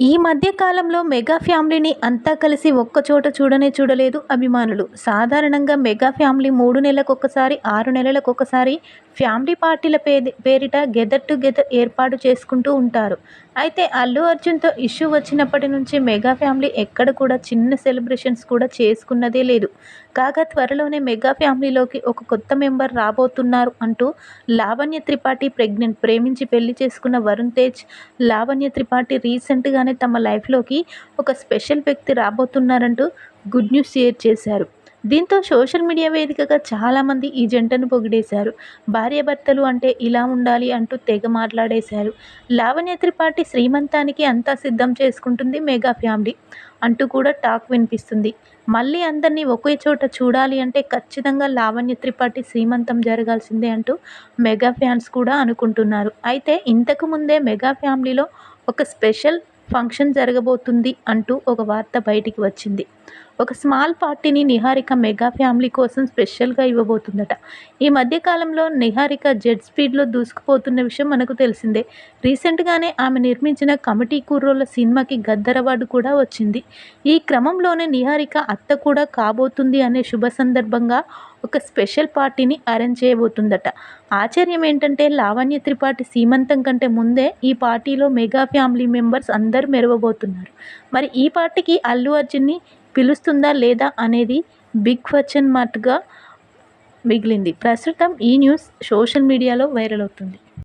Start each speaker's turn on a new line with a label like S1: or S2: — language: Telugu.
S1: ఈ మధ్య కాలంలో మెగా ఫ్యామిలీని అంతా కలిసి ఒక్కచోట చూడనే చూడలేదు అభిమానులు. సాధారణంగా మెగా ఫ్యామిలీ మూడు నెలలకొకసారి ఆరు నెలలకొకసారి ఫ్యామిలీ పార్టీల పే పేరిట గెదర్ టు గెదర్ ఏర్పాటు చేసుకుంటూ ఉంటారు. అయితే అల్లు అర్జున్తో ఇష్యూ వచ్చినప్పటి నుంచి మెగా ఫ్యామిలీ ఎక్కడ కూడా చిన్న సెలబ్రేషన్స్ కూడా చేసుకున్నదే లేదు. కాగా త్వరలోనే మెగా ఫ్యామిలీలోకి ఒక కొత్త మెంబర్ రాబోతున్నారు అంటూ లావణ్య త్రిపాఠి ప్రెగ్నెంట్ ప్రేమించి పెళ్ళి చేసుకున్న వరుణ్ తేజ్ లావణ్య త్రిపాఠి రీసెంట్గానే తమ లైఫ్లోకి ఒక స్పెషల్ వ్యక్తి రాబోతున్నారంటూ గుడ్ న్యూస్ షేర్ చేశారు. దీంతో సోషల్ మీడియా వేదికగా చాలామంది ఈ జంటను పొగిడేశారు. భార్యాభర్తలు అంటే ఇలా ఉండాలి అంటూ తెగ మాట్లాడేశారు. లావణ్య త్రిపాఠి శ్రీమంతానికి అంతా సిద్ధం చేసుకుంటుంది మెగా ఫ్యామిలీ అంటూ కూడా టాక్ వినిపిస్తుంది. మళ్ళీ అందరినీ ఒకే చోట చూడాలి అంటే ఖచ్చితంగా లావణ్య త్రిపాఠి శ్రీమంతం జరగాల్సిందే అంటూ మెగా ఫ్యాన్స్ కూడా అనుకుంటున్నారు. అయితే ఇంతకు ముందే మెగా ఫ్యామిలీలో ఒక స్పెషల్ ఫంక్షన్ జరగబోతుంది అంటూ ఒక వార్త బయటికి వచ్చింది. ఒక స్మాల్ పార్టీని నిహారిక మెగా ఫ్యామిలీ కోసం స్పెషల్గా ఇవ్వబోతుందట. ఈ మధ్యకాలంలో నిహారిక జెడ్ స్పీడ్లో దూసుకుపోతున్న విషయం మనకు తెలిసిందే. రీసెంట్గానే ఆమె నిర్మించిన కమిటీ కూర్రోల సినిమాకి గద్దర్ అవార్డు కూడా వచ్చింది. ఈ క్రమంలోనే నిహారిక అత్త కూడా కాబోతుంది అనే శుభ సందర్భంగా ఒక స్పెషల్ పార్టీని అరేంజ్ చేయబోతుందట. ఆశ్చర్యం ఏంటంటే లావణ్య త్రిపాఠి సీమంతం కంటే ముందే ఈ పార్టీలో మెగా ఫ్యామిలీ మెంబర్స్ అందరూ మెరవబోతున్నారు. మరి ఈ పార్టీకి అల్లు అర్జున్ని పిలుస్తుందా లేదా అనేది బిగ్ క్వశ్చన్ మార్క్గా మిగిలింది. ప్రస్తుతం ఈ న్యూస్ సోషల్ మీడియాలో వైరల్ అవుతుంది.